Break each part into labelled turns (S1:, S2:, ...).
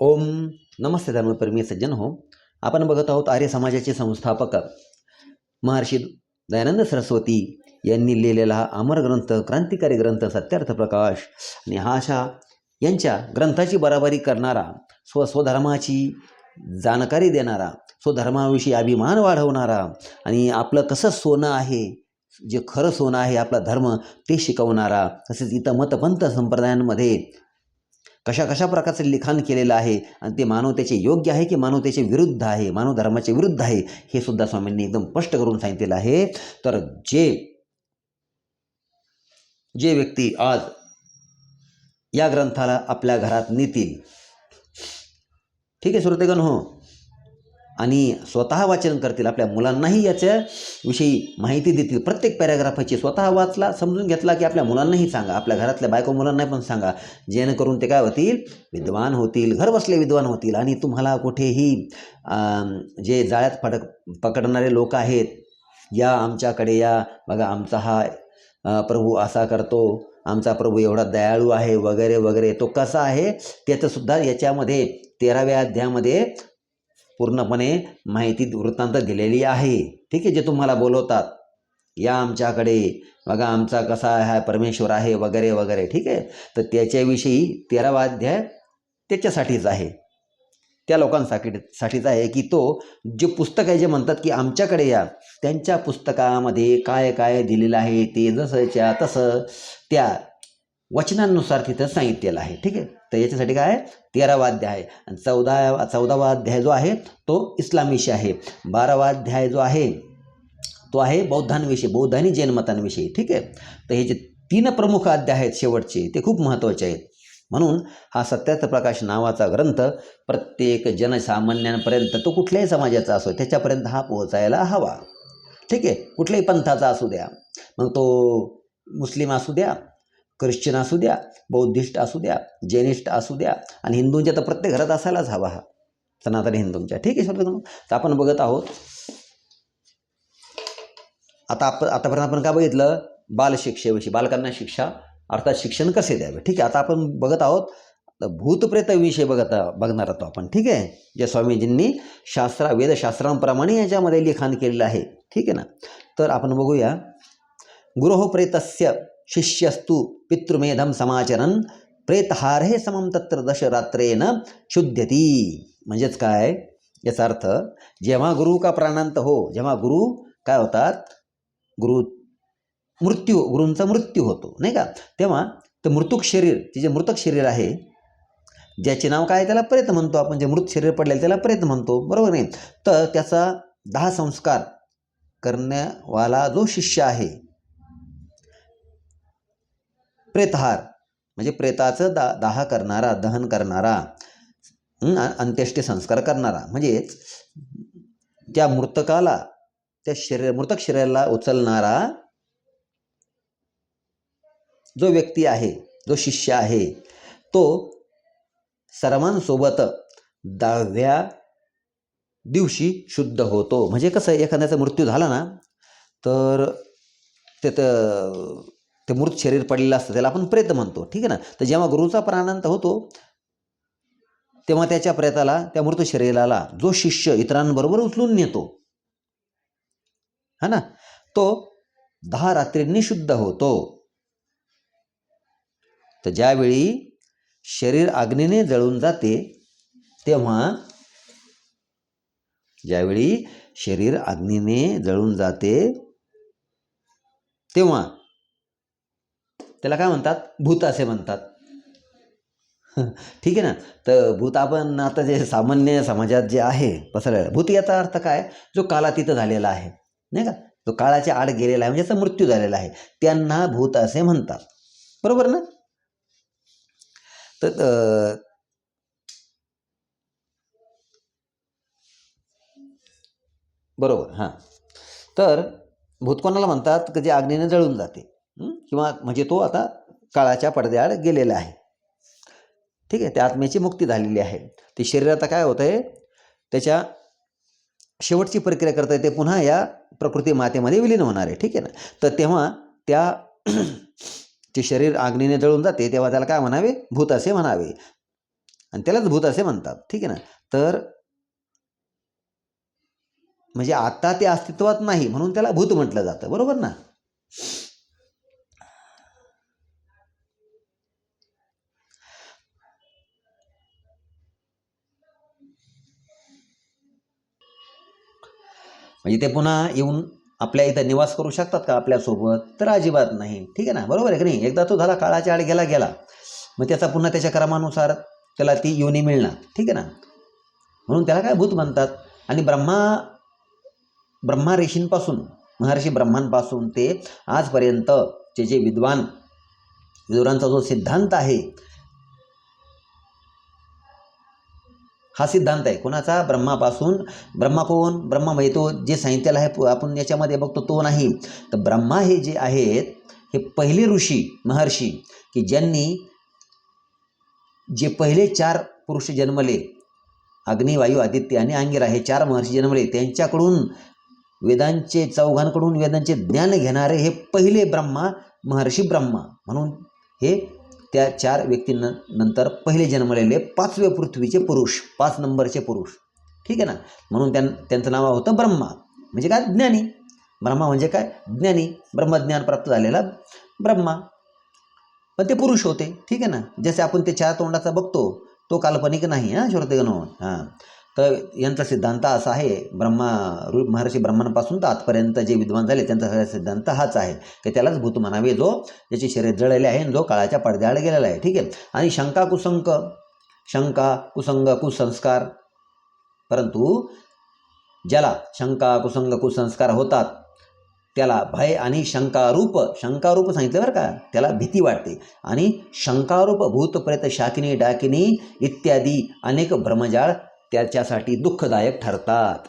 S1: ओम नमस्ते धर्मप्रेमी सज्जन हो. आपण बघत आहोत आर्य समाजाचे संस्थापक महर्षी दयानंद सरस्वती यांनी लिहिलेला हा अमर ग्रंथ क्रांतिकारी ग्रंथ सत्यार्थ प्रकाश. आणि हा अशा यांच्या ग्रंथाची बराबरी करणारा स्व स्वधर्माची जाणकारी देणारा स्वधर्माविषयी अभिमान वाढवणारा आणि आपलं कसं सोनं आहे जे खरं सोनं आहे आपला धर्म ते शिकवणारा तसेच इथं मतपंथ संप्रदायांमध्ये कशा कशा प्रकारचं लिखाण केलेलं आहे? आणि ते मानवतेचे योग्य आहे की मानवतेचे विरुद्ध आहे? मानव धर्माचे विरुद्ध आहे? हे सुद्धा स्वामींनी एकदम स्पष्ट करून सांगितलेलं आहे. तर जे जे व्यक्ती आज या ग्रंथाला आपल्या घरात नेतील ठीक आहे श्रोतेगण हो? आणि स्वतः वाचन करतील. आपल्या मुलांनाही याच्या विषयी माहिती देतील. प्रत्येक पॅराग्राफाची स्वतः वाचला समजून घेतला की आपल्या मुलांनाही सांगा. आपल्या घरातल्या बायको मुलांना पण सांगा. जेणेकरून ते काय होतील? विद्वान होतील. घर बसले विद्वान होतील. आणि तुम्हाला कुठेही जे जाळ्यात पडक पकडणारे लोक आहेत या आमच्याकडे या. बघा आमचा हा प्रभू असा करतो. आमचा प्रभू एवढा दयाळू आहे वगैरे वगैरे. तो कसा आहे? त्याचंसुद्धा याच्यामध्ये तेराव्या अध्यायामध्ये पूर्णपणे माहिती वृत्तांत दिलेली आहे. ठीक आहे जे तुम्हाला बोलवतात. या आमच्याकडे बघा आमचा कसा हा परमेश्वर आहे वगैरे वगैरे. ठीक आहे? तर त्याच्याविषयी तेरावा अध्याय त्याच्यासाठीच आहे. त्या लोकांसाठी साठीच आहे की तो जे पुस्तक आहे जे म्हणतात की आमच्याकडे या त्यांच्या पुस्तकामध्ये काय काय दिलेलं आहे ते जसंच्या तसं त्या वचनांनुसार तिथं सांगितलेलं आहे. ठीक आहे? तर याच्यासाठी काय आहे? तेरावा अध्याय. आहे आणि चौदा चौदावा अध्याय जो आहे तो इस्लामीशी आहे. बारावा अध्याय जो आहे तो आहे बौद्धांविषयी बौद्ध आणि जैन मतांविषयी ठीक आहे? तर हे जे तीन प्रमुख अध्याय आहेत शेवटचे ते खूप महत्त्वाचे आहेत. म्हणून हा सत्यार्थ प्रकाश नावाचा ग्रंथ प्रत्येक जनसामान्यांपर्यंत तो कुठल्याही समाजाचा असो त्याच्यापर्यंत हा पोहोचायला हवा. ठीक आहे? कुठल्याही पंथाचा असू द्या. मग तो मुस्लिम असू द्या ख्रिश्चन असू द्या बौद्धिस्ट असू द्या जैनिस्ट असू द्या आणि हिंदूंच्या तर प्रत्येक घरात असायलाच हवा हा. सनातन हिंदूंच्या. ठीक आहे सर तर आपण बघत आहोत. आता आप आतापर्यंत आपण काय बघितलं? बालशिक्षेविषयी बालकांना शिक्षा अर्थात शिक्षण कसे द्यावे? ठीक आहे आता आपण बघत आहोत. भूतप्रेताविषयी बघत बघणार आहोत आपण. ठीक आहे? जे स्वामीजींनी शास्त्रा वेदशास्त्रांप्रमाणे याच्यामध्ये लिखाण केलेलं आहे. ठीक आहे ना? तर आपण बघूया. गृहप्रेतस्य शिष्यस्तु पितृमेधम समाचरन प्रेतहारे समम तत्र दशरात्रेन शुद्ध्यती म्हणजेच काय? याचा अर्थ जेव्हा गुरु का प्राणांत हो जेव्हा गुरु काय होतात? गुरु मृत्यू गुरूंचा मृत्यू होतो नाही का? तेव्हा ते मृतुक शरीर ते जे मृतक शरीर आहे ज्याचे नाव काय? आहे त्याला प्रेत म्हणतो आपण. जे मृत शरीर पडलेलं त्याला प्रेत म्हणतो. बरोबर नाही? तर त्याचा दहा संस्कार करण्यावाला जो शिष्य आहे प्रेतहार. म्हणजे प्रेताचं दा दाह करणारा दहन करणारा अंत्येष्टी संस्कार करणारा. म्हणजेच त्या मृतकाला त्या शरीर मृतक शरीराला उचलणारा जो व्यक्ती आहे जो शिष्य आहे तो सर्वांसोबत दहाव्या दिवशी शुद्ध होतो. म्हणजे कसं आहे, एखाद्याचा मृत्यू झाला ना तर त्यात ते मृत शरीर पडलेलं असतं त्याला आपण प्रेत म्हणतो. ठीक आहे ना? तर जेव्हा गुरुचा प्राणांत होतो तेव्हा त्याच्या प्रेताला त्या मृत शरीराला जो शिष्य इतरांबरोबर उचलून नेतो. हा ना? तो दहा रात्रींनी शुद्ध होतो. तर ज्यावेळी शरीर अग्नीने जळून जाते तेव्हा ज्यावेळी शरीर अग्नीने जळून जाते तेव्हा त्याला काय म्हणतात? भूत असे म्हणतात. ठीक आहे ना? तर भूत आपण आता जे सामान्य समाजात जे आहे पसरलेलं भूत याचा अर्थ काय? जो कालातीत झालेला आहे नाही का? जो काळाच्या आड गेलेला आहे म्हणजे त्याचा मृत्यू झालेला आहे त्यांना भूत असे म्हणतात. बरोबर ना? तर बरोबर हां. तर भूत कोणाला म्हणतात? की जे अग्नीने जळून जाते. किंवा म्हणजे तो आता काळाच्या पडद्याआड गेलेला आहे. ठीक आहे? त्या आत्म्याची मुक्ती झालेली आहे. ते शरीर आता काय होतं आहे त्याच्या शेवटची प्रक्रिया करता येते पुन्हा या प्रकृती मातेमध्ये विलीन होणार आहे. ठीक आहे ना? तर तेव्हा त्या ते शरीर आग्नीने जळून जाते तेव्हा त्याला काय म्हणावे? भूत असे म्हणावे. आणि त्यालाच भूत असे म्हणतात. ठीक आहे ना? तर म्हणजे आता ते अस्तित्वात नाही म्हणून त्याला भूत म्हटलं जातं. बरोबर ना? म्हणजे ते पुन्हा येऊन आपल्या इथं निवास करू शकतात का आपल्यासोबत? तर अजिबात नाही. ठीक आहे ना? बरोबर आहे की नाही? एकदा तो झाला काळाच्या आड गेला गेला. मग त्याचा पुन्हा त्याच्या क्रमानुसार त्याला ती योनी मिळणार. ठीक आहे ना? म्हणून त्याला काय भूत म्हणतात? आणि ब्रह्मा ब्रह्मा ऋषींपासून महर्षी ब्रह्मांपासून ते आजपर्यंतचे जे विद्वान विदुरांचा जो सिद्धांत आहे हा सिद्धांत आहे. कोणाचा? ब्रह्मापासून. ब्रह्मा कोण? ब्रह्मा म्हणजे तो जे सांगितलेलं आहे पु- आपण याच्यामध्ये बघतो तो नाही. तर ब्रह्मा हे जे आहेत हे पहिले ऋषी महर्षी की ज्यांनी जे पहिले चार पुरुष जन्मले अग्निवायू आदित्य आणि अंगिरा हे चार महर्षी जन्मले त्यांच्याकडून वेदांचे चौघांकडून वेदांचे ज्ञान घेणारे हे पहिले ब्रह्मा महर्षी ब्रह्मा. म्हणून हे त्या चार व्यक्तींन नंतर पहिले जन्मलेले पाचवे पृथ्वीचे पुरुष पाच नंबरचे पुरुष. ठीक आहे ना? म्हणून त्यां त्यांचं नाव होतं ब्रह्मा. म्हणजे काय? ज्ञानी. ब्रह्मा म्हणजे काय? ज्ञानी. ब्रह्मज्ञान प्राप्त झालेला ब्रह्मा. पण ते पुरुष होते. ठीक आहे ना? जसे आपण ते चार तोंडाचा बघतो तो काल्पनिक नाही हां श्रोतेगण हां. तर यांचा सिद्धांत असा आहे ब्रह्मा ऋ महर्षी ब्रह्मांपासून तर आजपर्यंत जे विद्वान झाले त्यांचा सगळा सिद्धांत हाच आहे. की त्यालाच भूत म्हणावे जो ज्याची शरीर जळलेले आहे आणि जो काळाच्या पडद्याआड गेलेला आहे. ठीक आहे? आणि शंका कुसंक शंका कुसंग कुसंस्कार. परंतु ज्याला शंका कुसंग कुसंस्कार होतात त्याला भय आणि शंकारूप शंकारूप सांगितलं बरं का? त्याला भीती वाटते. आणि शंकारूप भूतप्रेत शाकिनी डाकिनी इत्यादी अनेक भ्रमजाळ त्याच्यासाठी दुःखदायक ठरतात.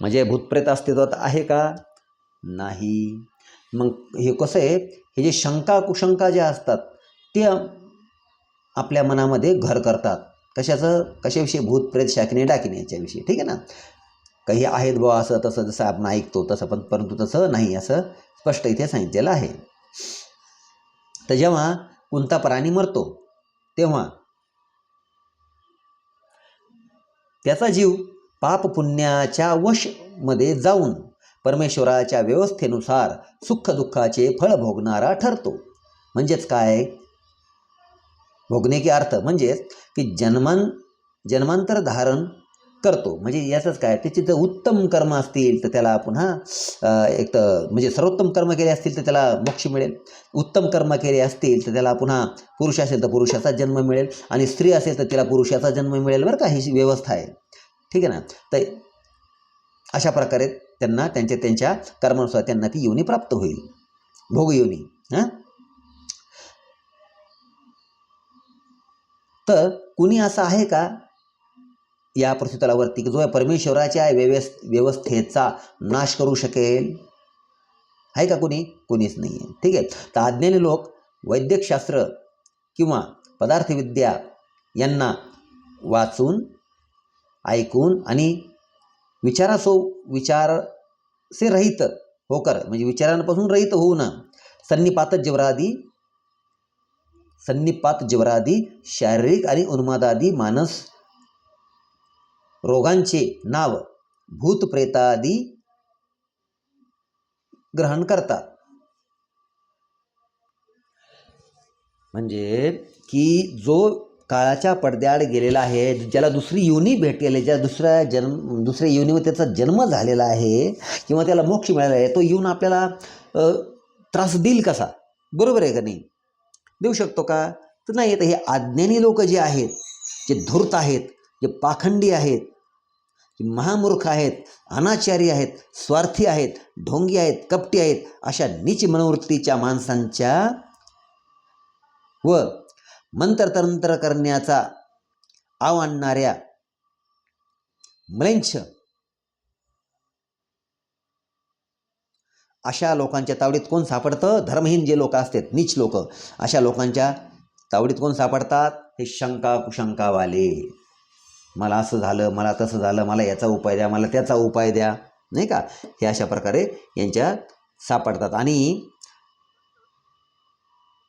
S1: म्हणजे भूतप्रेत अस्तित्वात आहे का? नाही. मग हे कसं आहे? हे जे शंका कुशंका ज्या असतात ते आपल्या मनामध्ये घर करतात. कशाचं? कशाविषयी? भूतप्रेत शाकिने डाकिने याच्याविषयी. ठीक आहे ना? काही आहेत बुवा असं तसं जसं आपण ऐकतो तसं पण परंतु तसं नाही असं स्पष्ट इथे सांगितलेलं आहे. तर जेव्हा कोणता प्राणी मरतो तेव्हा त्याचा जीव पाप पुण्याच्या वशमध्ये जाऊन परमेश्वराच्या व्यवस्थेनुसार सुखदुःखाचे फळ भोगणारा ठरतो. म्हणजेच काय? भोगणे की अर्थ? म्हणजेच की जन्मान जन्मांतर धारण करतो. म्हणजे याचंच काय त्याचे जर उत्तम कर्म असतील तर त्याला पुन्हा एक तर म्हणजे सर्वोत्तम कर्म केले असतील तर त्याला मोक्ष मिळेल. उत्तम कर्म केले असतील तर त्याला पुन्हा पुरुष असेल तर पुरुषाचा जन्म मिळेल आणि स्त्री असेल तर तिला पुरुषाचा जन्म मिळेल बरं का ही व्यवस्था आहे. ठीक आहे ना? तर अशा प्रकारे त्यांना त्यांच्या त्यांच्या कर्मानुसार त्यांना ती योनी प्राप्त होईल. भोग योनी हां? तर कुणी असं आहे का? या पृथ्वीतलावरती की जो परमेश्वराच्या व्यवस्थ व्यवस्थेचा नाश करू शकेल? आहे का कुणी? कुणीच नाही आहे ठीक आहे. तर अज्ञानी लोक वैद्यकशास्त्र किंवा पदार्थविद्या यांना वाचून ऐकून आणि विचारासो विचार से रहित होकर म्हणजे विचारांपासून रहित होऊन सन्निपात जीवरादी सन्निपात जीवरादी शारीरिक आणि उन्मादादी मानस रोगांचे नाव भूतप्रेतादी ग्रहण करतात. म्हणजे की जो काळाच्या पडद्याआड गेलेला आहे ज्याला दुसरी योनी भेटलेली ज्या दुसऱ्या जन्म दुसऱ्या योनीवर त्याचा जन्म झालेला आहे किंवा त्याला मोक्ष मिळाला आहे तो येऊन आपल्याला त्रास देईल कसा? बरोबर आहे का नाही? देऊ शकतो का? तर नाही तर हे अज्ञानी लोक जे आहेत जे धूर्त आहेत जे पाखंडी आहेत की महामूर्ख आहेत अनाचारी आहेत स्वार्थी आहेत ढोंगी आहेत कपटी आहेत अशा नीच मनोवृत्तीच्या माणसांच्या व मंत्रतंत्र करण्याचा आव आणणाऱ्या म्लेंछ अशा लोकांच्या तावडीत कोण सापडतं? धर्महीन जे लोक असतात नीच लोक अशा लोकांच्या तावडीत कोण सापडतात? हे शंका कुशंकावाले. मला असं झालं मला तसं झालं मला याचा उपाय द्या मला त्याचा उपाय द्या. नाही का? हे अशा प्रकारे यांच्या सापडतात. आणि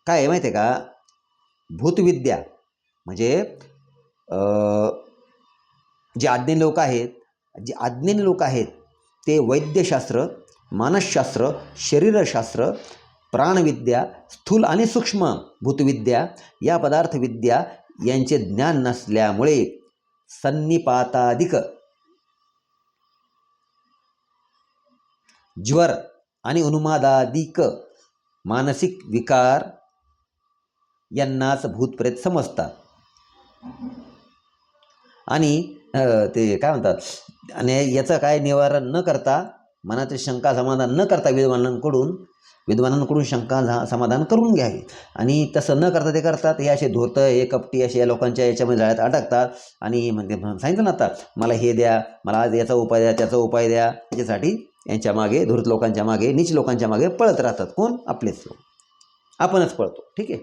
S1: काय आहे माहिती आहे का? भूतविद्या म्हणजे जे आज्ञेन लोक आहेत जे आज्ञेन लोक आहेत ते वैद्यशास्त्र मानसशास्त्र शरीरशास्त्र प्राणविद्या स्थूल आणि सूक्ष्म भूतविद्या या पदार्थविद्या यांचे ज्ञान नसल्यामुळे संनिपाताधिक ज्वर आणि उन्मादाधिक मानसिक विकार यांनाच भूतप्रेत समजतात. आणि ते काय म्हणतात? आणि याचं काय निवारण न करता मनातील शंका समाधान न करता विद्वानांकडून विद्वानांकडून शंका झा- समाधान करून घ्यावी. आणि तसं न करता ते करतात. हे असे धोतं हे कपटी असे या लोकांच्या याच्यामध्ये जाळ्यात अडकतात. आणि म्हणजे सांगितलं ना आता मला हे द्या मला आज याचा उपाय द्या त्याचा उपाय द्या. याच्यासाठी यांच्या मागे धूर्त लोकांच्या मागे नीच लोकांच्या मागे पळत राहतात. कोण? आपलेच लोक. आपणच पळतो. ठीक आहे?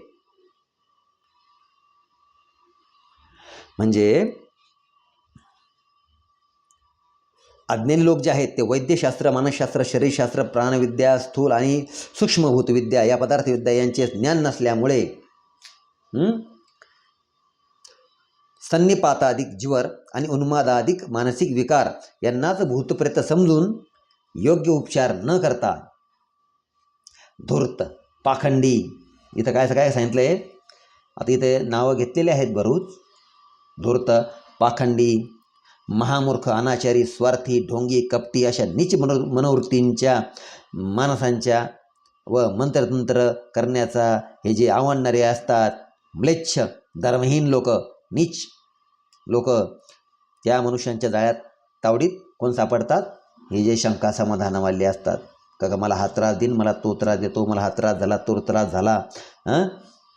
S1: म्हणजे अज्ञानी लोक जे आहेत ते वैद्यशास्त्र मानसशास्त्र शरीरशास्त्र प्राणविद्या स्थूल आणि सूक्ष्मभूतविद्या या पदार्थविद्या यांचे ज्ञान नसल्यामुळे संनिपाताधिक सन्निपाताधिक ज्वर आणि उन्मादाधिक मानसिक विकार यांनाच भूतप्रेत समजून योग्य उपचार न करता धूर्त पाखंडी इथं काय काय सांगितलं आहे आता इथे नावं घेतलेली आहेत भरूच धूर्त पाखंडी महामूर्ख अनाचारी स्वार्थी ढोंगी कपटी अशा नीच मनो मनोवृत्तींच्या माणसांच्या व मंत्रतंत्र करण्याचा हे जे आवडणारे असतात म्लेच्छ धर्महीन लोक नीच लोक त्या मनुष्यांच्या जाळ्यात तावडीत कोण सापडतात? हे जे शंका समाधानावाले असतात. का का मला हा त्रास देईन मला तो त्रास देतो मला हा त्रास झाला तो त्रास झाला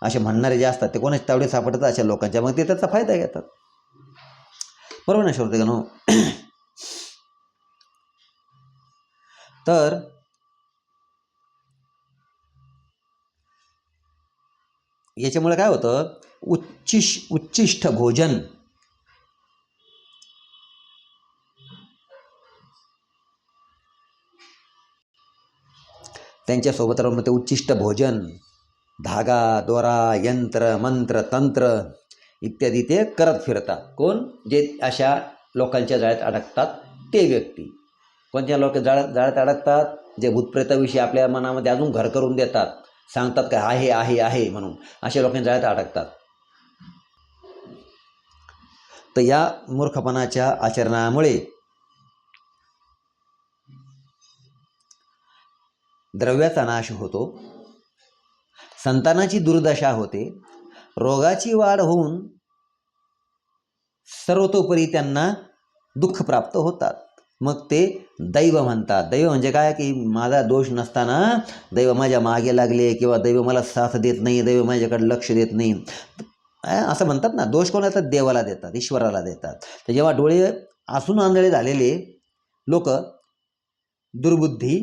S1: असे म्हणणारे जे असतात ते कोणाच्या तावडीत सापडतात अशा लोकांच्या. मग ते त्याचा फायदा घेतात. बरोबर ना श्रोतेगणो तर याच्यामुळे काय होतं? उच्चिष उच्चिष्ट भोजन. त्यांच्यासोबत राहून ते उच्चिष्ट भोजन. धागा दोरा यंत्र मंत्र तंत्र. इत्यादी ते करत फिरतात. कोण? जे अशा लोकांच्या जाळ्यात अडकतात ते व्यक्ती. कोणत्या लोक जाळ्यात जाळ्यात अडकतात? जे भूतप्रेताविषयी आपल्या मनामध्ये अजून घर करून देतात. सांगतात का आहे आहे आहे म्हणून. अशा लोकांच्या जाळ्यात अडकतात. तर या मूर्खपणाच्या आचरणामुळे द्रव्याचा नाश होतो. संतानाची दुर्दशा होते. रोगाची वाढ होऊन सर्वतोपरी त्यांना दुःख प्राप्त होतात. मग ते दैव म्हणतात. दैव म्हणजे काय? की माझा दोष नसताना दैव माझ्या मागे लागले किंवा दैव मला साथ देत नाही दैव माझ्याकडे लक्ष देत नाही. असं म्हणतात ना दोष कोणाला देवाला देतात ईश्वराला देतात. तर जेव्हा डोळे आसून आंधळे झालेले लोक दुर्बुद्धी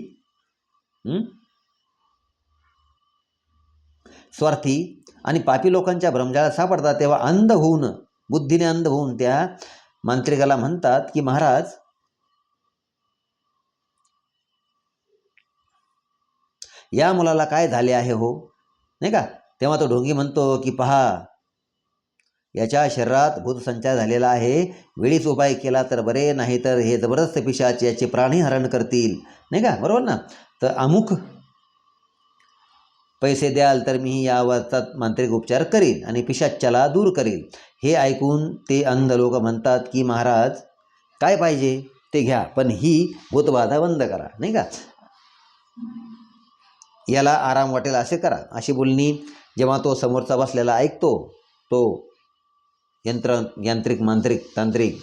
S1: स्वार्थी आणि पापी लोकांच्या भ्रमजाळात सापडतात तेव्हा अंध होऊन बुद्धीने अंध होऊन त्या मांत्रिकाला म्हणतात की महाराज या मुलाला काय झाले आहे हो? नाही का? तेव्हा तो ढोंगी म्हणतो की पहा याच्या शरीरात भूतसंचार झालेला आहे. वेळीच उपाय केला तर बरे नाही तर हे जबरदस्त पिशाच याचे प्राणी हरण करतील. नाही का? बरोबर ना? तर अमुक पैसे द्याल तर मी या अवस्थात मांत्रिक उपचार करीन आणि पिशाच्याला दूर करीन. हे ऐकून ते अंध लोक म्हणतात की महाराज काय पाहिजे ते घ्या पण ही भूतबाधा बंद करा. नाही का? याला आराम वाटेल असे करा. अशी बोलणी जेव्हा तो समोरचा बसलेला ऐकतो तो यंत्र यांत्रिक मांत्रिक तांत्रिक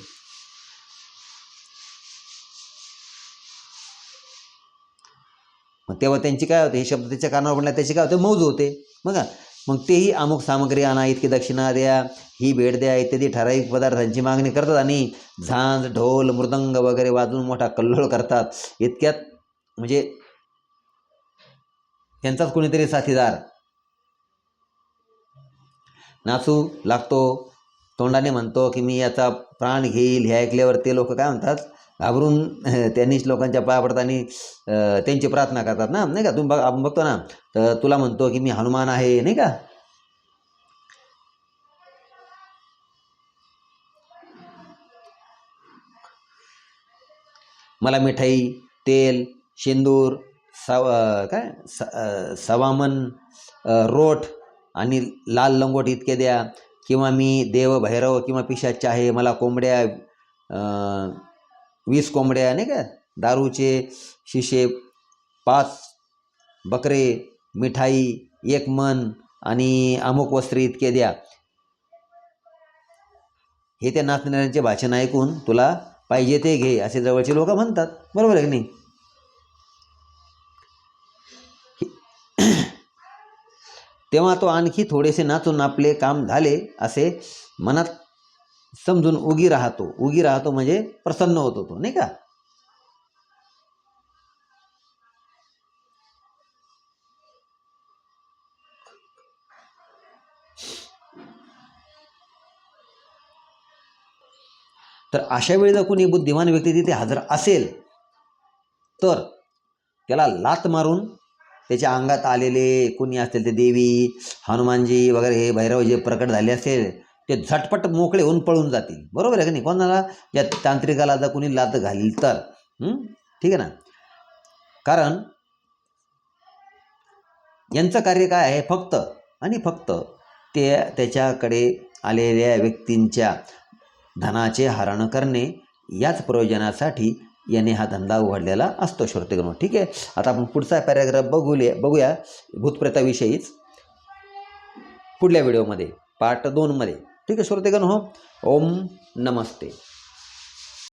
S1: तेव्हा त्यांची काय होते? हे शब्द त्याच्या कानावर पडला त्याची काय होते? मौज होते. बघा मग तेही अमुक सामग्री आणा इतकी दक्षिणा द्या ही भेट द्या इत्यादी ठराविक पदार्थांची मागणी करतात आणि झांज ढोल मृदंग वगैरे वाजवून मोठा कल्लोळ करतात. इतक्यात म्हणजे त्यांचाच कोणीतरी साथीदार. नाचू लागतो. तोंडाने म्हणतो की मी याचा प्राण घेईल. हे ऐकल्यावर ते लोक काय म्हणतात? घाबरून त्यांनीच लोकांच्या पाया पडतात आणि त्यांची प्रार्थना करतात ना नाही का? तुम्ही बघ आपण बघतो ना तर तुला म्हणतो की मी हनुमान आहे नाही का? मला मिठाई तेल शेंदूर सव काय? स सवामन रोट आणि लाल लंगोट इतके द्या. किंवा मी देव भैरव किंवा पिशाच आहे मला कोंबड्या वीस कोंबड्या नाही का? दारूचे शिशे पाच बकरे मिठाई एक मन आणि अमुक वस्त्र इतके द्या. हे त्या नाचणाऱ्यांचे भाषण ऐकून तुला पाहिजे ते घे असे जवळचे लोक म्हणतात. बरोबर आहे की नाही? तेव्हा तो आणखी थोडेसे नाचून आपले काम झाले असे मनात समजून उगी राहतो. उगी राहतो म्हणजे प्रसन्न होतो तो नाही का? तर अशा वेळी जर कोणी बुद्धिमान व्यक्ती तिथे हजर असेल तर त्याला लात मारून त्याच्या अंगात आलेले कोणी असतील ते देवी हनुमानजी वगैरे हे भैरव जे प्रकट झाले असेल ते झटपट मोकळे होऊन पळून जातील. बरोबर आहे का नाही? कोणाला? या तांत्रिकाला जर कोणी लात घालील तर. ठीक आहे ना? कारण यांचं कार्य काय आहे? फक्त आणि फक्त ते त्याच्याकडे आलेल्या व्यक्तींच्या धनाचे हरण करणे याच प्रयोजनासाठी याने हा धंदा उघडलेला असतो श्रोतेगण ठीक आहे? आता आपण पुढचा पॅराग्राफ बघूया बघूया भूतप्रेताविषयीच. पुढल्या व्हिडिओमध्ये पार्ट दोनमध्ये ठीक आहे श्रोतेगण हो। ओम नमस्ते।